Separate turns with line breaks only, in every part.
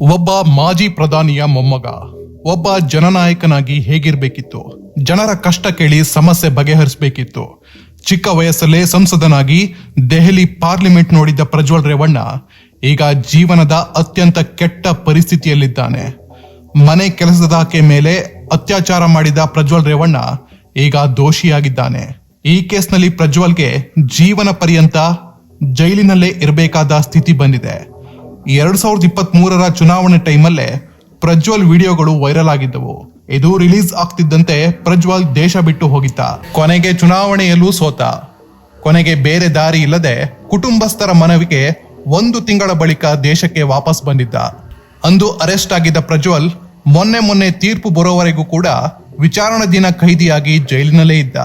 ಒಬ್ಬ ಮಾಜಿ ಪ್ರಧಾನಿಯ ಮೊಮ್ಮಗ, ಒಬ್ಬ ಜನನಾಯಕನಾಗಿ ಹೇಗಿರ್ಬೇಕಿತ್ತು? ಜನರ ಕಷ್ಟ ಕೇಳಿ ಸಮಸ್ಯೆ ಬಗೆಹರಿಸಬೇಕಿತ್ತು. ಚಿಕ್ಕ ವಯಸ್ಸಲ್ಲೇ ಸಂಸದನಾಗಿ ದೆಹಲಿ ಪಾರ್ಲಿಮೆಂಟ್ ನೋಡಿದ್ದ ಪ್ರಜ್ವಲ್ ರೇವಣ್ಣ ಈಗ ಜೀವನದ ಅತ್ಯಂತ ಕೆಟ್ಟ ಪರಿಸ್ಥಿತಿಯಲ್ಲಿದ್ದಾನೆ. ಮನೆ ಕೆಲಸದ ಆಕೆ ಮೇಲೆ ಅತ್ಯಾಚಾರ ಮಾಡಿದ ಪ್ರಜ್ವಲ್ ರೇವಣ್ಣ ಈಗ ದೋಷಿಯಾಗಿದ್ದಾನೆ. ಈ ಕೇಸ್ನಲ್ಲಿ ಪ್ರಜ್ವಲ್ಗೆ ಜೀವನ ಪರ್ಯಂತ ಜೈಲಿನಲ್ಲೇ ಇರಬೇಕಾದ ಸ್ಥಿತಿ ಬಂದಿದೆ. ಎರಡ್ ಸಾವಿರದ ಇಪ್ಪತ್ತ್ ಮೂರರ ಚುನಾವಣೆ ಟೈಮಲ್ಲೇ ಪ್ರಜ್ವಲ್ ವಿಡಿಯೋಗಳು ವೈರಲ್ ಆಗಿದ್ದವು. ಇದು ರಿಲೀಸ್ ಆಗ್ತಿದ್ದಂತೆ ಪ್ರಜ್ವಲ್ ದೇಶ ಬಿಟ್ಟು ಹೋಗಿದ್ದ. ಕೊನೆಗೆ ಚುನಾವಣೆಯಲ್ಲೂ ಸೋತ. ಕೊನೆಗೆ ಬೇರೆ ದಾರಿ ಇಲ್ಲದೆ ಕುಟುಂಬಸ್ಥರ ಮನವಿಗೆ ಒಂದು ತಿಂಗಳ ಬಳಿಕ ದೇಶಕ್ಕೆ ವಾಪಸ್ ಬಂದಿದ್ದ. ಅಂದು ಅರೆಸ್ಟ್ ಆಗಿದ್ದ ಪ್ರಜ್ವಲ್ ಮೊನ್ನೆ ಮೊನ್ನೆ ತೀರ್ಪು ಬರೋವರೆಗೂ ಕೂಡ ವಿಚಾರಣಾ ದಿನ ಖೈದಿಯಾಗಿ ಜೈಲಿನಲ್ಲೇ ಇದ್ದ.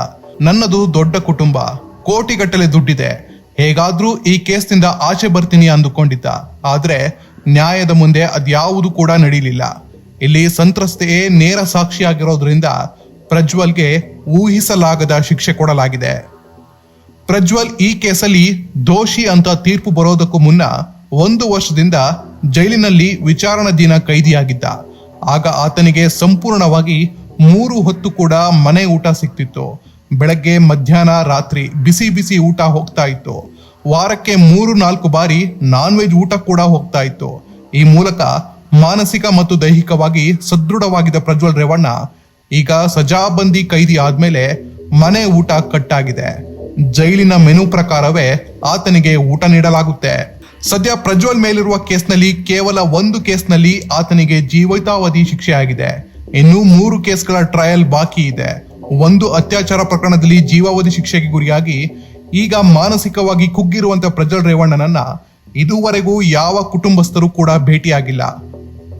ನನ್ನದು ದೊಡ್ಡ ಕುಟುಂಬ, ಕೋಟಿಗಟ್ಟಲೆ ದುಡ್ಡಿದೆ. ಹೇಗಾದ್ರೂ ಈ ಕೇಸ್ನಿಂದ ಆಚೆ ಬರ್ತೀನಿ ಅಂದುಕೊಂಡಿದ್ದ. ಆದ್ರೆ ನ್ಯಾಯದ ಮುಂದೆ ಅದ್ಯಾವುದು ಕೂಡ ನಡೀಲಿಲ್ಲ. ಇಲ್ಲಿ ಸಂತ್ರಸ್ತೆಯೇ ನೇರ ಸಾಕ್ಷಿಯಾಗಿರೋದ್ರಿಂದ ಪ್ರಜ್ವಲ್ಗೆ ಊಹಿಸಲಾಗದ ಶಿಕ್ಷೆ ಕೊಡಲಾಗಿದೆ. ಪ್ರಜ್ವಲ್ ಈ ಕೇಸಲ್ಲಿ ದೋಷಿ ಅಂತ ತೀರ್ಪು ಬರೋದಕ್ಕೂ ಮುನ್ನ ಒಂದು ವರ್ಷದಿಂದ ಜೈಲಿನಲ್ಲಿ ವಿಚಾರಣಾ ದಿನ ಕೈದಿಯಾಗಿದ್ದ. ಆಗ ಆತನಿಗೆ ಸಂಪೂರ್ಣವಾಗಿ ಮೂರು ಹೊತ್ತು ಕೂಡ ಮನೆ ಊಟ ಸಿಕ್ತಿತ್ತು. ಬೆಳಗ್ಗೆ ಮಧ್ಯಾಹ್ನ ರಾತ್ರಿ ಬಿಸಿ ಬಿಸಿ ಊಟ ಹೋಗ್ತಾ ಇತ್ತು. ವಾರಕ್ಕೆ ಮೂರು, ನಾಲ್ಕು ಬಾರಿ ನಾನ್ ವೆಜ್ ಊಟ ಕೂಡ ಹೋಗ್ತಾ ಇತ್ತು. ಈ ಮೂಲಕ ಮಾನಸಿಕ ಮತ್ತು ದೈಹಿಕವಾಗಿ ಸದೃಢವಾಗಿದ್ದ ಪ್ರಜ್ವಲ್ ರೇವಣ್ಣ ಈಗ ಸಜಾಬಂದಿ ಕೈದಿ ಆದ್ಮೇಲೆ ಮನೆ ಊಟ ಕಟ್ಟಾಗಿದೆ. ಜೈಲಿನ ಮೆನು ಪ್ರಕಾರವೇ ಆತನಿಗೆ ಊಟ ನೀಡಲಾಗುತ್ತೆ. ಸದ್ಯ ಪ್ರಜ್ವಲ್ ಮೇಲಿರುವ ಕೇಸ್ನಲ್ಲಿ ಕೇವಲ ಒಂದು ಕೇಸ್ನಲ್ಲಿ ಆತನಿಗೆ ಜೀವಿತಾವಧಿ ಶಿಕ್ಷೆ ಆಗಿದೆ ಇನ್ನು ಮೂರು ಕೇಸ್ಗಳ ಟ್ರಯಲ್ ಬಾಕಿ ಇದೆ. ಒಂದು ಅತ್ಯಾಚಾರ ಪ್ರಕರಣದಲ್ಲಿ ಜೀವಾವಧಿ ಶಿಕ್ಷೆಗೆ ಗುರಿಯಾಗಿ ಈಗ ಮಾನಸಿಕವಾಗಿ ಕುಗ್ಗಿರುವಂತ ಪ್ರಜ್ವಲ್ ರೇವಣ್ಣನನ್ನ ಇದುವರೆಗೂ ಯಾವ ಕುಟುಂಬಸ್ಥರು ಕೂಡ ಭೇಟಿಯಾಗಿಲ್ಲ.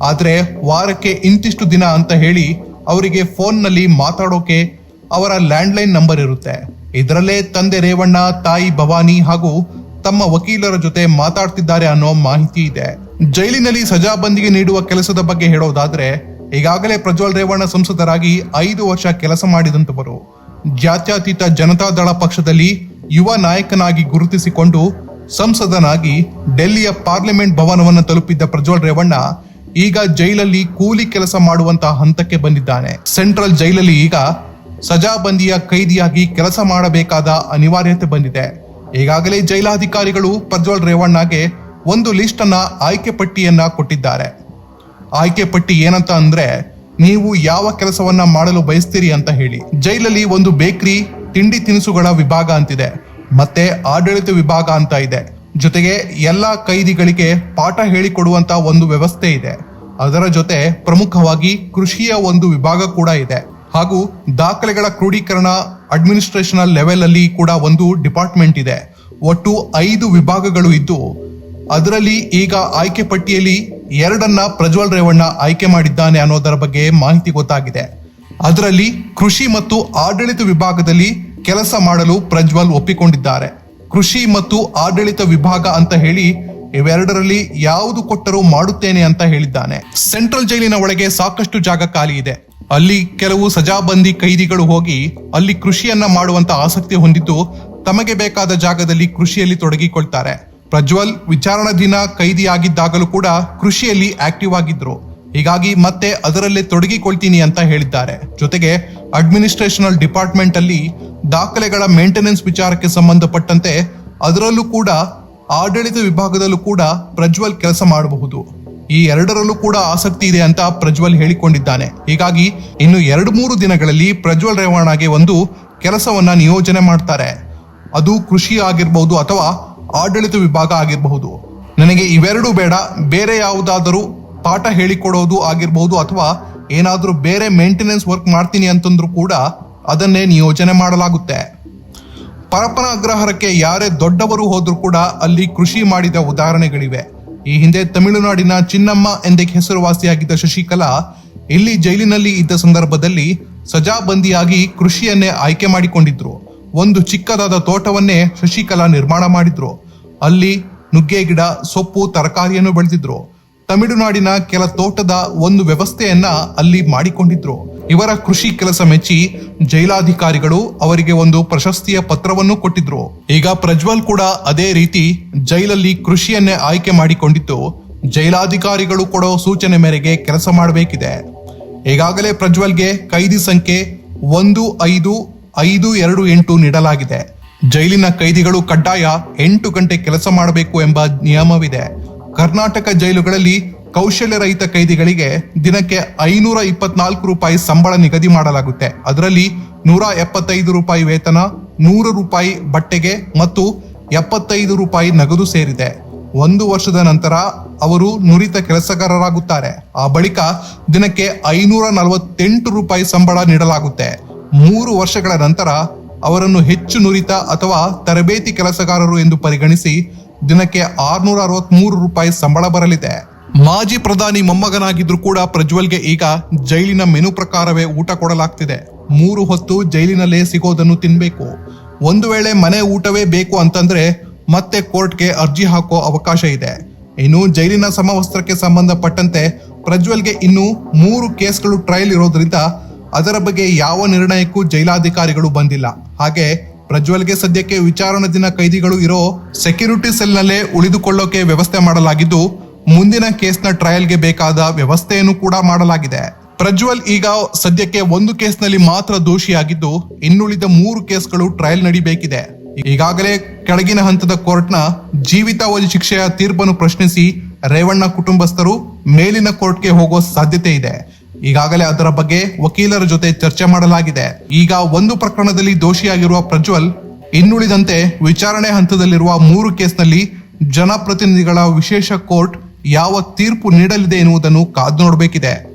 ಆದ್ರೆ ವಾರಕ್ಕೆ ಇಂತಿಷ್ಟು ದಿನ ಅಂತ ಹೇಳಿ ಅವರಿಗೆ ಫೋನ್ನಲ್ಲಿ ಮಾತಾಡೋಕೆ ಅವರ ಲ್ಯಾಂಡ್ಲೈನ್ ನಂಬರ್ ಇರುತ್ತೆ. ಇದರಲ್ಲೇ ತಂದೆ ರೇವಣ್ಣ, ತಾಯಿ ಭವಾನಿ ಹಾಗೂ ತಮ್ಮ ವಕೀಲರ ಜೊತೆ ಮಾತಾಡ್ತಿದ್ದಾರೆ ಅನ್ನೋ ಮಾಹಿತಿ ಇದೆ. ಜೈಲಿನಲ್ಲಿ ಸಜಾಬಂದಿಗೆ ನೀಡುವ ಕೆಲಸದ ಬಗ್ಗೆ ಹೇಳೋದಾದ್ರೆ, ಈಗಾಗಲೇ ಪ್ರಜ್ವಲ್ ರೇವಣ್ಣ ಸಂಸದರಾಗಿ ಐದು ವರ್ಷ ಕೆಲಸ ಮಾಡಿದಂತವರು. ಜಾತ್ಯತೀತ ಜನತಾದಳ ಪಕ್ಷದಲ್ಲಿ ಯುವ ನಾಯಕನಾಗಿ ಗುರುತಿಸಿಕೊಂಡು ಸಂಸದನಾಗಿ ಡೆಲ್ಲಿಯ ಪಾರ್ಲಿಮೆಂಟ್ ಭವನವನ್ನು ತಲುಪಿದ್ದ ಪ್ರಜ್ವಲ್ ರೇವಣ್ಣ ಈಗ ಜೈಲಲ್ಲಿ ಕೂಲಿ ಕೆಲಸ ಮಾಡುವಂತಹ ಹಂತಕ್ಕೆ ಬಂದಿದ್ದಾನೆ. ಸೆಂಟ್ರಲ್ ಜೈಲಲ್ಲಿ ಈಗ ಸಜಾಬಂದಿಯ ಕೈದಿಯಾಗಿ ಕೆಲಸ ಮಾಡಬೇಕಾದ ಅನಿವಾರ್ಯತೆ ಬಂದಿದೆ. ಈಗಾಗಲೇ ಜೈಲಾಧಿಕಾರಿಗಳು ಪ್ರಜ್ವಲ್ ರೇವಣ್ಣಗೆ ಒಂದು ಲಿಸ್ಟ್ ಅನ್ನ ಆಯ್ಕೆ ಪಟ್ಟಿಯನ್ನ ಕೊಟ್ಟಿದ್ದಾರೆ. ಆಯ್ಕೆ ಪಟ್ಟಿ ಏನಂತ ಅಂದ್ರೆ, ನೀವು ಯಾವ ಕೆಲಸವನ್ನ ಮಾಡಲು ಬಯಸ್ತೀರಿ ಅಂತ ಹೇಳಿ. ಜೈಲಲ್ಲಿ ಒಂದು ಬೇಕರಿ ತಿಂಡಿ ತಿನಿಸುಗಳ ವಿಭಾಗ ಅಂತಿದೆ, ಮತ್ತೆ ಆಡಳಿತ ವಿಭಾಗ ಅಂತ ಇದೆ. ಜೊತೆಗೆ ಎಲ್ಲಾ ಕೈದಿಗಳಿಗೆ ಪಾಠ ಹೇಳಿಕೊಡುವಂತ ಒಂದು ವ್ಯವಸ್ಥೆ ಇದೆ. ಅದರ ಜೊತೆ ಪ್ರಮುಖವಾಗಿ ಕೃಷಿಯ ಒಂದು ವಿಭಾಗ ಕೂಡ ಇದೆ. ಹಾಗೂ ದಾಖಲೆಗಳ ಕ್ರೋಢೀಕರಣ ಅಡ್ಮಿನಿಸ್ಟ್ರೇಷನಲ್ ಲೆವೆಲ್ ಅಲ್ಲಿ ಕೂಡ ಒಂದು ಡಿಪಾರ್ಟ್ಮೆಂಟ್ ಇದೆ. ಒಟ್ಟು ಐದು ವಿಭಾಗಗಳು ಇದ್ದು, ಅದರಲ್ಲಿ ಈಗ ಆಯ್ಕೆ ಪಟ್ಟಿಯಲ್ಲಿ ಎರಡನ್ನ ಪ್ರಜ್ವಲ್ ರೇವಣ್ಣ ಆಯ್ಕೆ ಮಾಡಿದ್ದಾನೆ ಅನ್ನೋದರ ಬಗ್ಗೆ ಮಾಹಿತಿ ಗೊತ್ತಾಗಿದೆ. ಅದರಲ್ಲಿ ಕೃಷಿ ಮತ್ತು ಆಡಳಿತ ವಿಭಾಗದಲ್ಲಿ ಕೆಲಸ ಮಾಡಲು ಪ್ರಜ್ವಲ್ ಒಪ್ಪಿಕೊಂಡಿದ್ದಾರೆ. ಕೃಷಿ ಮತ್ತು ಆಡಳಿತ ವಿಭಾಗ ಅಂತ ಹೇಳಿ ಇವೆರಡರಲ್ಲಿ ಯಾವುದು ಕೊಟ್ಟರೂ ಮಾಡುತ್ತೇನೆ ಅಂತ ಹೇಳಿದ್ದಾನೆ. ಸೆಂಟ್ರಲ್ ಜೈಲಿನ ಒಳಗೆ ಸಾಕಷ್ಟು ಜಾಗ ಖಾಲಿ ಇದೆ. ಅಲ್ಲಿ ಕೆಲವು ಸಜಾಬಂದಿ ಕೈದಿಗಳು ಹೋಗಿ ಅಲ್ಲಿ ಕೃಷಿಯನ್ನ ಮಾಡುವಂತ ಆಸಕ್ತಿ ಹೊಂದಿದ್ದು ತಮಗೆ ಬೇಕಾದ ಜಾಗದಲ್ಲಿ ಕೃಷಿಯಲ್ಲಿ ತೊಡಗಿಕೊಳ್ತಾರೆ. ಪ್ರಜ್ವಲ್ ವಿಚಾರಣಾ ದಿನ ಕೈದಿಯಾಗಿದ್ದಾಗಲೂ ಕೂಡ ಕೃಷಿಯಲ್ಲಿ ಆಕ್ಟಿವ್ ಆಗಿದ್ರು. ಹೀಗಾಗಿ ಮತ್ತೆ ಅದರಲ್ಲೇ ತೊಡಗಿಕೊಳ್ತೀನಿ ಅಂತ ಹೇಳಿದ್ದಾರೆ. ಜೊತೆಗೆ ಅಡ್ಮಿನಿಸ್ಟ್ರೇಷನಲ್ ಡಿಪಾರ್ಟ್ಮೆಂಟ್ ಅಲ್ಲಿ ದಾಖಲೆಗಳ ಮೇಂಟೆನೆನ್ಸ್ ವಿಚಾರಕ್ಕೆ ಸಂಬಂಧಪಟ್ಟಂತೆ ಅದರಲ್ಲೂ ಕೂಡ ಆಡಳಿತ ವಿಭಾಗದಲ್ಲೂ ಕೂಡ ಪ್ರಜ್ವಲ್ ಕೆಲಸ ಮಾಡಬಹುದು. ಈ ಎರಡರಲ್ಲೂ ಕೂಡ ಆಸಕ್ತಿ ಇದೆ ಅಂತ ಪ್ರಜ್ವಲ್ ಹೇಳಿಕೊಂಡಿದ್ದಾನೆ. ಹೀಗಾಗಿ ಇನ್ನು ಎರಡು ಮೂರು ದಿನಗಳಲ್ಲಿ ಪ್ರಜ್ವಲ್ ರೇವಣಾಗೆ ಒಂದು ಕೆಲಸವನ್ನ ನಿಯೋಜನೆ ಮಾಡ್ತಾರೆ. ಅದು ಕೃಷಿ ಆಗಿರಬಹುದು ಅಥವಾ ಆಡಳಿತ ವಿಭಾಗ ಆಗಿರಬಹುದು. ನನಗೆ ಇವೆರಡೂ ಬೇಡ, ಬೇರೆ ಯಾವುದಾದರೂ ಪಾಠ ಹೇಳಿಕೊಡೋದು ಆಗಿರ್ಬೋದು ಅಥವಾ ಏನಾದರೂ ಬೇರೆ ಮೇಂಟೆನೆನ್ಸ್ ವರ್ಕ್ ಮಾಡ್ತೀನಿ ಅಂತಂದ್ರೂ ಕೂಡ ಅದನ್ನೇ ನಿಯೋಜನೆ ಮಾಡಲಾಗುತ್ತೆ. ಪರಪನ ಅಗ್ರಹಾರಕ್ಕೆ ಯಾರೇ ದೊಡ್ಡವರು ಹೋದರೂ ಕೂಡ ಅಲ್ಲಿ ಕೃಷಿ ಮಾಡಿದ ಉದಾಹರಣೆಗಳಿವೆ. ಈ ಹಿಂದೆ ತಮಿಳುನಾಡಿನ ಚಿನ್ನಮ್ಮ ಎಂದೇ ಹೆಸರುವಾಸಿಯಾಗಿದ್ದ ಶಶಿಕಲಾ ಇಲ್ಲಿ ಜೈಲಿನಲ್ಲಿ ಇದ್ದ ಸಂದರ್ಭದಲ್ಲಿ ಸಜಾಬಂದಿಯಾಗಿ ಕೃಷಿಯನ್ನೇ ಆಯ್ಕೆ ಮಾಡಿಕೊಂಡಿದ್ರು. ಒಂದು ಚಿಕ್ಕದಾದ ತೋಟವನ್ನೇ ಶಶಿಕಲಾ ನಿರ್ಮಾಣ ಮಾಡಿದ್ರು. ಅಲ್ಲಿ ನುಗ್ಗೆ ಗಿಡ, ಸೊಪ್ಪು, ತರಕಾರಿಯನ್ನು ಬೆಳೆದಿದ್ರು. ತಮಿಳುನಾಡಿನ ಕೆಲ ತೋಟದ ಒಂದು ವ್ಯವಸ್ಥೆಯನ್ನ ಅಲ್ಲಿ ಮಾಡಿಕೊಂಡಿದ್ರು. ಇವರ ಕೃಷಿ ಕೆಲಸ ಮೆಚ್ಚಿ ಜೈಲಾಧಿಕಾರಿಗಳು ಅವರಿಗೆ ಒಂದು ಪ್ರಶಸ್ತಿಯ ಪತ್ರವನ್ನು ಕೊಟ್ಟಿದ್ರು. ಈಗ ಪ್ರಜ್ವಲ್ ಕೂಡ ಅದೇ ರೀತಿ ಜೈಲಲ್ಲಿ ಕೃಷಿಯನ್ನೇ ಆಯ್ಕೆ ಮಾಡಿಕೊಂಡಿದ್ದು, ಜೈಲಾಧಿಕಾರಿಗಳು ಕೊಡೋ ಸೂಚನೆ ಮೇರೆಗೆ ಕೆಲಸ ಮಾಡಬೇಕಿದೆ. ಈಗಾಗಲೇ ಪ್ರಜ್ವಲ್ಗೆ ಕೈದಿ ಸಂಖ್ಯೆ ಒಂದು ಐದು ಐದು ಎರಡು ಎಂಟು ನೀಡಲಾಗಿದೆ. ಜೈಲಿನ ಕೈದಿಗಳು ಕಡ್ಡಾಯ ಎಂಟು ಗಂಟೆ ಕೆಲಸ ಮಾಡಬೇಕು ಎಂಬ ನಿಯಮವಿದೆ. ಕರ್ನಾಟಕ ಜೈಲುಗಳಲ್ಲಿ ಕೌಶಲ್ಯ ರಹಿತ ಕೈದಿಗಳಿಗೆ ದಿನಕ್ಕೆ ಐನೂರ ಇಪ್ಪತ್ನಾಲ್ಕು ರೂಪಾಯಿ ಸಂಬಳ ನಿಗದಿ ಮಾಡಲಾಗುತ್ತೆ. ಅದರಲ್ಲಿ ನೂರ ಎಪ್ಪತ್ತೈದು ರೂಪಾಯಿ ವೇತನ, ನೂರು ರೂಪಾಯಿ ಬಟ್ಟೆಗೆ ಮತ್ತು ಎಪ್ಪತ್ತೈದು ರೂಪಾಯಿ ನಗದು ಸೇರಿದೆ. ಒಂದು ವರ್ಷದ ನಂತರ ಅವರು ನುರಿತ ಕೆಲಸಗಾರರಾಗುತ್ತಾರೆ. ಆ ಬಳಿಕ ದಿನಕ್ಕೆ ಐನೂರ ನಲವತ್ತೆಂಟು ರೂಪಾಯಿ ಸಂಬಳ ನೀಡಲಾಗುತ್ತೆ. ಮೂರು ವರ್ಷಗಳ ನಂತರ ಅವರನ್ನು ಹೆಚ್ಚು ನುರಿತ ಅಥವಾ ತರಬೇತಿ ಕೆಲಸಗಾರರು ಎಂದು ಪರಿಗಣಿಸಿ ದಿನಕ್ಕೆ ಆರ್ನೂರ ಅರವತ್ಮೂರು ರೂಪಾಯಿ ಸಂಬಳ ಬರಲಿದೆ. ಮಾಜಿ ಪ್ರಧಾನಿ ಮೊಮ್ಮಗನಾಗಿದ್ರು ಕೂಡ ಪ್ರಜ್ವಲ್ಗೆ ಈಗ ಜೈಲಿನ ಮೆನು ಪ್ರಕಾರವೇ ಊಟ ಕೊಡಲಾಗ್ತಿದೆ. ಮೂರು ಹೊತ್ತು ಜೈಲಿನಲ್ಲೇ ಸಿಗೋದನ್ನು ತಿನ್ಬೇಕು. ಒಂದು ವೇಳೆ ಮನೆ ಊಟವೇ ಬೇಕು ಅಂತಂದ್ರೆ ಮತ್ತೆ ಕೋರ್ಟ್ಗೆ ಅರ್ಜಿ ಹಾಕೋ ಅವಕಾಶ ಇದೆ. ಇನ್ನು ಜೈಲಿನ ಸಮವಸ್ತ್ರಕ್ಕೆ ಸಂಬಂಧಪಟ್ಟಂತೆ ಪ್ರಜ್ವಲ್ಗೆ ಇನ್ನು ಮೂರು ಕೇಸ್ಗಳು ಟ್ರಯಲ್ ಇರೋದ್ರಿಂದ ಅದರ ಬಗ್ಗೆ ಯಾವ ನಿರ್ಣಯಕ್ಕೂ ಜೈಲಾಧಿಕಾರಿಗಳು ಬಂದಿಲ್ಲ. ಹಾಗೆ ಪ್ರಜ್ವಲ್ಗೆ ಸದ್ಯಕ್ಕೆ ವಿಚಾರಣಾ ದಿನ ಕೈದಿಗಳು ಇರೋ ಸೆಕ್ಯೂರಿಟಿ ಸೆಲ್ನಲ್ಲೇ ಉಳಿದುಕೊಳ್ಳೋಕೆ ವ್ಯವಸ್ಥೆ ಮಾಡಲಾಗಿದ್ದು, ಮುಂದಿನ ಕೇಸ್ನ ಟ್ರಯಲ್ಗೆ ಬೇಕಾದ ವ್ಯವಸ್ಥೆಯನ್ನು ಕೂಡ ಮಾಡಲಾಗಿದೆ. ಪ್ರಜ್ವಲ್ ಈಗ ಸದ್ಯಕ್ಕೆ ಒಂದು ಕೇಸ್ನಲ್ಲಿ ಮಾತ್ರ ದೋಷಿಯಾಗಿದ್ದು, ಇನ್ನುಳಿದ ಮೂರು ಕೇಸ್ಗಳು ಟ್ರಯಲ್ ನಡಿಬೇಕಿದೆ. ಈಗಾಗಲೇ ಕೆಳಗಿನ ಹಂತದ ಕೋರ್ಟ್ನ ಜೀವಿತಾವಧಿ ಶಿಕ್ಷೆಯ ತೀರ್ಪನ್ನು ಪ್ರಶ್ನಿಸಿ ರೇವಣ್ಣ ಕುಟುಂಬಸ್ಥರು ಮೇಲಿನ ಕೋರ್ಟ್ಗೆ ಹೋಗೋ ಸಾಧ್ಯತೆ ಇದೆ. ಈಗಾಗಲೇ ಅದರ ಬಗ್ಗೆ ವಕೀಲರ ಜೊತೆ ಚರ್ಚೆ ಮಾಡಲಾಗಿದೆ. ಈಗ ಒಂದು ಪ್ರಕರಣದಲ್ಲಿ ದೋಷಿಯಾಗಿರುವ ಪ್ರಜ್ವಲ್, ಇನ್ನುಳಿದಂತೆ ವಿಚಾರಣೆ ಹಂತದಲ್ಲಿರುವ ಮೂರು ಕೇಸ್ನಲ್ಲಿ ಜನಪ್ರತಿನಿಧಿಗಳ ವಿಶೇಷ ಕೋರ್ಟ್ ಯಾವ ತೀರ್ಪು ನೀಡಲಿದೆ ಎನ್ನುವುದನ್ನು ಕಾದು ನೋಡಬೇಕಿದೆ.